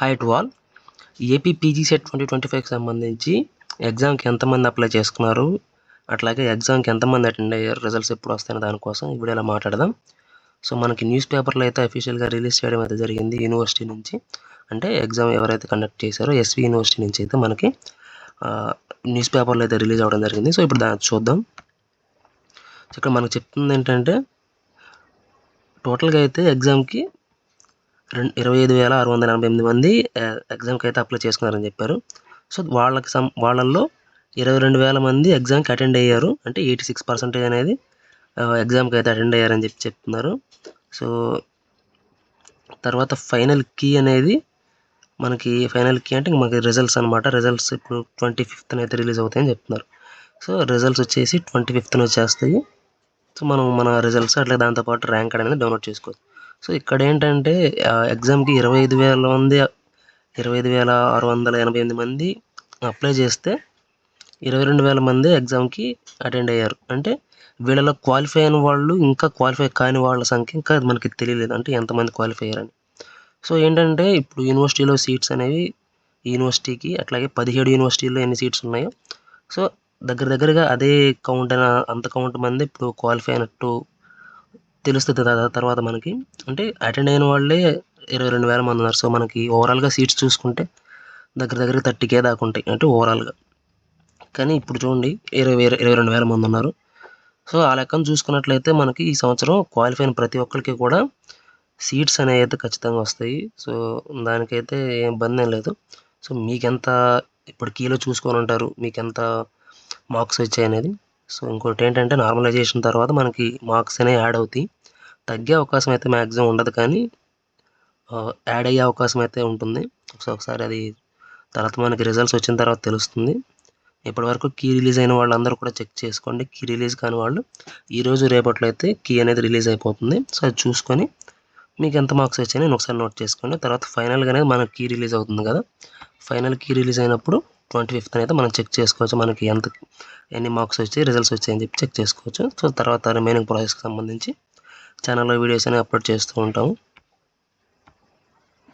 Height wall. AP PG set twenty twenty ఫైవ్కి సంబంధించి ఎగ్జామ్కి ఎంతమంది అప్లై చేసుకున్నారు అట్లాగే ఎగ్జామ్కి ఎంతమంది అటెండ్ అయ్యారు రిజల్ట్స్ ఎప్పుడు వస్తాయని దానికోసం ఇప్పుడు ఇలా మాట్లాడదాం. సో మనకి న్యూస్ పేపర్లో అయితే అఫీషియల్గా రిలీజ్ చేయడం అయితే జరిగింది యూనివర్సిటీ నుంచి. అంటే ఎగ్జామ్ ఎవరైతే కండక్ట్ చేశారో ఎస్వి యూనివర్సిటీ నుంచి అయితే మనకి న్యూస్ పేపర్లో అయితే రిలీజ్ అవ్వడం జరిగింది. సో ఇప్పుడు దాన్ని చూద్దాం. ఇక్కడ మనకు చెప్తుంది ఏంటంటే టోటల్గా అయితే ఎగ్జామ్కి రెండు ఇరవై ఐదు వేల ఆరు వందల ఎనభై ఎనిమిది మంది ఎగ్జామ్కి అయితే అప్లై చేసుకున్నారని చెప్పారు. సో వాళ్ళకి సం వాళ్ళల్లో ఇరవై రెండు వేల మంది ఎగ్జామ్కి అటెండ్ అయ్యారు. అంటే ఎయిటీ సిక్స్ పర్సెంటేజ్ అనేది ఎగ్జామ్కి అయితే అటెండ్ అయ్యారని చెప్పి చెప్తున్నారు. సో తర్వాత ఫైనల్ కీ అనేది మనకి ఫైనల్ కీ అంటే మనకి రిజల్ట్స్ అనమాట రిజల్ట్స్ ఇప్పుడు ట్వంటీ ఫిఫ్త్న అయితే రిలీజ్ అవుతాయని చెప్తున్నారు. సో రిజల్ట్స్ వచ్చేసి ట్వంటీ ఫిఫ్త్న వచ్చేస్తాయి. సో మనం మన రిజల్ట్స్ అట్లా దాంతోపాటు ర్యాంక్ అనేది డౌన్లోడ్ చేసుకోవచ్చు. సో ఇక్కడ ఏంటంటే ఎగ్జామ్కి ఇరవై ఐదు వేల మంది ఇరవై ఐదు వేల ఆరు వందల ఎనభై ఎనిమిది మంది అప్లై చేస్తే ఇరవై రెండు వేల మంది ఎగ్జామ్కి అటెండ్ అయ్యారు. అంటే వీళ్ళలో క్వాలిఫై అయిన వాళ్ళు ఇంకా క్వాలిఫై కాని వాళ్ళ సంఖ్య ఇంకా మనకి తెలియలేదు. అంటే ఎంతమంది క్వాలిఫై అయ్యారని. సో ఏంటంటే ఇప్పుడు యూనివర్సిటీలో సీట్స్ అనేవి యూనివర్సిటీకి అట్లాగే పదిహేడు యూనివర్సిటీల్లో ఎన్ని సీట్స్ ఉన్నాయో సో దగ్గర దగ్గరగా అదే కౌంట్ అయిన అంత కౌంట్ మంది ఇప్పుడు క్వాలిఫై అయినట్టు తెలుస్తుంది తర్వాత మనకి. అంటే అటెండ్ అయిన వాళ్ళే ఇరవై రెండు వేల మంది ఉన్నారు. సో మనకి ఓవరాల్గా సీట్స్ చూసుకుంటే దగ్గర దగ్గర థర్టీకే దాకా ఉంటాయి. అంటే ఓవరాల్గా కానీ ఇప్పుడు చూడండి ఇరవై ఇరవై రెండు వేల మంది ఉన్నారు. సో ఆ లెక్కను చూసుకున్నట్లయితే మనకి ఈ సంవత్సరం క్వాలిఫైన్ ప్రతి ఒక్కరికి కూడా సీట్స్ అనేవి అయితే ఖచ్చితంగా వస్తాయి. సో దానికైతే ఏం ఇబ్బంది ఏం లేదు. సో మీకెంత ఇప్పుడు కీలో చూసుకొని ఉంటారు మీకెంత మార్క్స్ వచ్చాయి అనేది సో ఇంకోటి ఏంటంటే నార్మలైజేషన్ తర్వాత మనకి మార్క్స్ అనేవి యాడ్ అవుతాయి. తగ్గే అవకాశం అయితే మ్యాక్సిమం ఉండదు కానీ యాడ్ అయ్యే అవకాశం అయితే ఉంటుంది. సో ఒకసారి అది తర్వాత మనకి రిజల్ట్స్ వచ్చిన తర్వాత తెలుస్తుంది. ఇప్పటివరకు కీ రిలీజ్ అయిన వాళ్ళందరూ కూడా చెక్ చేసుకోండి. కీ రిలీజ్ కాని వాళ్ళు ఈరోజు రేపట్లో అయితే కీ అనేది రిలీజ్ అయిపోతుంది. సో అది చూసుకొని మీకు ఎంత మార్క్స్ వచ్చాయని నేను ఒకసారి నోట్ చేసుకోండి. తర్వాత ఫైనల్గా అనేది మనకి కీ రిలీజ్ అవుతుంది కదా. ఫైనల్ కీ రిలీజ్ అయినప్పుడు ట్వంటీ ఫిఫ్త్ అయితే మనం చెక్ చేసుకోవచ్చు. మనకి ఎంత ఎన్ని మార్క్స్ వచ్చాయి రిజల్ట్స్ వచ్చాయని చెప్పి చెక్ చేసుకోవచ్చు. సో తర్వాత రిమైనింగ్ ప్రాసెస్కి సంబంధించి ఛానల్లో వీడియోస్ అనేవి అప్లోడ్ చేస్తూ ఉంటాము.